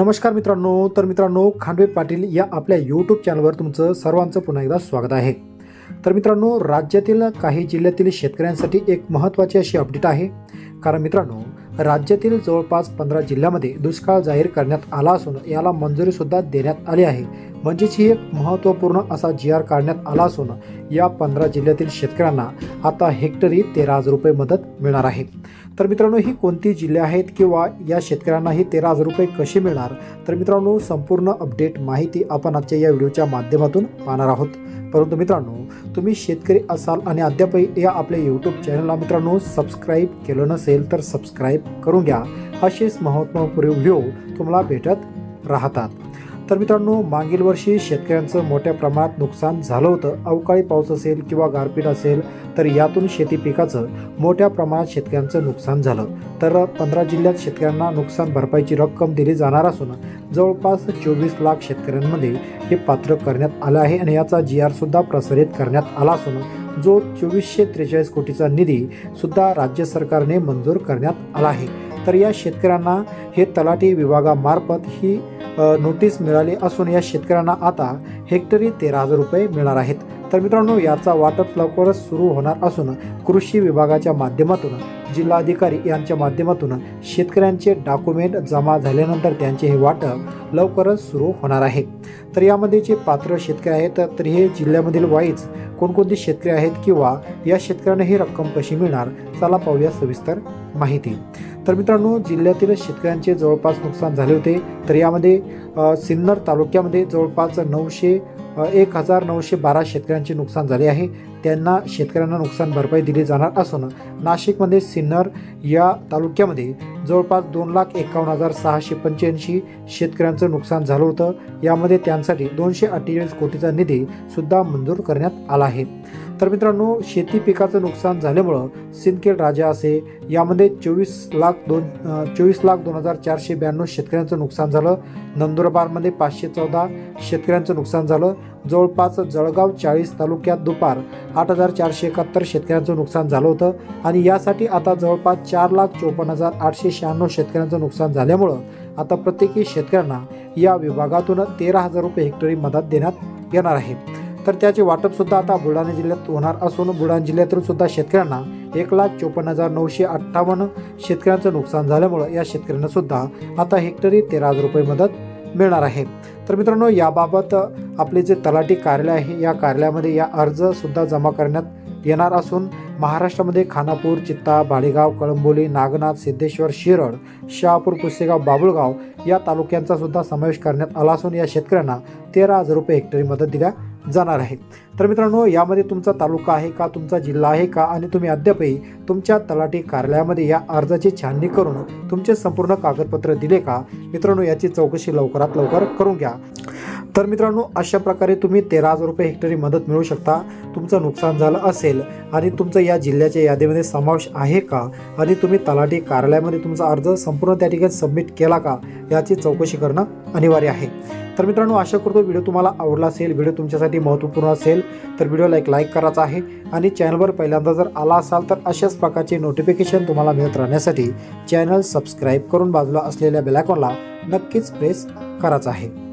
नमस्कार मित्रांनो तर मित्रांनो खांडवे पाटील या आपल्या यूट्यूब चॅनलवर तुमचं सर्वांचं पुन्हा एकदा स्वागत आहे. तर मित्रांनो राज्यातील काही जिल्ह्यातील शेतकऱ्यांसाठी एक महत्त्वाची अशी अपडेट आहे. कारण मित्रांनो राज्यातील जवळपास पंधरा जिल्ह्यामध्ये दुष्काळ जाहीर करण्यात आला असून याला मंजुरीसुद्धा देण्यात आली आहे. म्हणजेच ही एक महत्त्वपूर्ण असा जी आर काढण्यात आला असून या पंधरा जिल्ह्यातील शेतकऱ्यांना आता हेक्टरी तेरा हजार रुपये मदत मिळणार आहे. तर मित्रांनो ही कोणती जिल्हे आहेत किंवा या शेतकऱ्यांना ही तेरा हजार रुपये कसे मिळणार? तर मित्रांनो संपूर्ण अपडेट माहिती आपण आजच्या या व्हिडिओच्या माध्यमातून पाहणार आहोत. परंतु मित्रांनो तुम्ही शेतकरी असाल आणि अद्यापही या आपल्या यूट्यूब चॅनलला मित्रांनो सबस्क्राईब केलं नसेल तर सबस्क्राईब करून घ्या. असेच महत्त्वपूर्ण व्हिडिओ तुम्हाला भेटत राहतात. तर मित्रांनो मागील वर्षी शेतकऱ्यांचं मोठ्या प्रमाणात नुकसान झालं होतं. अवकाळी पाऊस असेल किंवा गारपीट असेल तर यातून शेती पिकाचं मोठ्या प्रमाणात शेतकऱ्यांचं नुकसान झालं. तर पंधरा जिल्ह्यात शेतकऱ्यांना नुकसान भरपाईची रक्कम दिली जाणार असून जवळपास चोवीस लाख शेतकऱ्यांमध्ये हे पात्र करण्यात आलं आहे आणि याचा जी आरसुद्धा प्रसारित करण्यात आला असून जो चोवीसशे त्रेचाळीस कोटीचा निधी सुद्धा राज्य सरकारने मंजूर करण्यात आला आहे. तर या शेतकऱ्यांना हे तलाठी विभागामार्फत ही नोटीस मिळाली असून या शेतकऱ्यांना आता हेक्टरी तेरा हजार रुपये मिळणार आहेत. तर मित्रांनो याचा वाटप लवकरच सुरू होणार असून कृषी विभागाच्या माध्यमातून जिल्हाधिकारी यांच्या माध्यमातून शेतकऱ्यांचे डॉक्युमेंट जमा झाल्यानंतर त्यांचे हे वाटप लवकरच सुरू होणार आहे. तर यामध्ये जे पात्र शेतकरी आहेत तर हे जिल्ह्यामधील वाईज कोणकोणते शेतकरी आहेत किंवा या शेतकऱ्यांना ही रक्कम कशी मिळणार चला पाहूया सविस्तर माहिती. तर मित्रांनो जिल्ह्यातील शेतकऱ्यांचे जवळपास नुकसान झाले होते. तर यामध्ये सिन्नर तालुक्यामध्ये जवळपास नऊशे एक हजार नऊशे बारा शेतकऱ्यांचे नुकसान झाले आहे. त्यांना शेतकऱ्यांना नुकसान भरपाई दिली जाणार असून नाशिकमध्ये सिन्नर या तालुक्यामध्ये जवळपास दोन लाख एकावन्न हजार सहाशे पंच्याऐंशी शेतकऱ्यांचं नुकसान झालं होतं. यामध्ये त्यांसाठी दोनशे अठ्ठेचाळीस कोटीचा निधी सुद्धा मंजूर करण्यात आला आहे. तर मित्रांनो शेती पिकाचं नुकसान झाल्यामुळं सिंदखेड राजा असे यामध्ये चोवीस लाख दोन चोवीस लाख दोन हजार चारशे ब्याण्णव शेतकऱ्यांचं नुकसान झालं. नंदुरबारमध्ये पाचशे चौदा शेतकऱ्यांचं नुकसान झालं. जवळपास जळगाव चाळीस तालुक्यात दुपार आठ हजार चारशे एकाहत्तर शेतकऱ्यांचं नुकसान झालं होतं. आणि यासाठी आता जवळपास चार लाख चोपन्न हजार आठशे शहाण्णव शेतकऱ्यांचं नुकसान झाल्यामुळं आता प्रत्येकी शेतकऱ्यांना या विभागातून तेरा हजार रुपये हेक्टरी मदत देण्यात येणार आहे. तर त्याचे वाटप सुद्धा आता बुलढाणा जिल्ह्यात होणार असून बुलढाणा जिल्ह्यातून सुद्धा शेतकऱ्यांना एक लाख चोपन्न हजार नऊशे अठ्ठावन्न शेतकऱ्यांचं नुकसान झाल्यामुळं या शेतकऱ्यांना सुद्धा आता हेक्टरी तेरा हजार रुपये मदत मिळणार आहे. तर मित्रांनो याबाबत आपले जे तलाठी कार्यालय आहे या कार्यालयामध्ये या अर्जसुद्धा जमा करण्यात येणार असून महाराष्ट्रामध्ये खानापूर चित्ता भाडेगाव कळंबोली नागनाथ सिद्धेश्वर शिरड शहापूर पुसेगाव बाबुळगाव या तालुक्यांचा सुद्धा समावेश करण्यात आला असून या शेतकऱ्यांना तेरा हजार रुपये हेक्टरी मदत दिल्या जाणार आहे. तर मित्रांनो यामध्ये तुमचा तालुका आहे का तुमचा जिल्हा आहे का आणि तुम्ही अद्यापही तुमच्या तलाठी कार्यालयामध्ये या अर्जाची छाननी करून तुमचे संपूर्ण कागदपत्र दिले का? मित्रांनो याची चौकशी लवकरात लवकर करून घ्या. तर मित्रांनो अशा प्रकारे तुम्ही तेरा हजार रुपये हेक्टरी मदत मिळू शकता. तुमचं नुकसान झालं असेल आणि तुमचं या जिल्ह्याच्या यादीमध्ये समावेश आहे का? आणि तुम्ही तलाठी कार्यालयामध्ये तुमचा अर्ज संपूर्ण त्या ठिकाणी सबमिट केला का? याची चौकशी करणं अनिवार्य आहे. तर मित्रांनो आशा करतो व्हिडिओ तुम्हाला आवडला असेल व्हिडिओ तुमच्यासाठी महत्त्वपूर्ण असेल तर व्हिडिओला एक लाईक करायचा आहे आणि चॅनलवर पहिल्यांदा जर आला असाल तर अशाच प्रकारचे नोटिफिकेशन तुम्हाला मिळत राहण्यासाठी चॅनल सबस्क्राईब करून बाजूला असलेल्या बेलायकॉनला नक्कीच प्रेस करायचा आहे.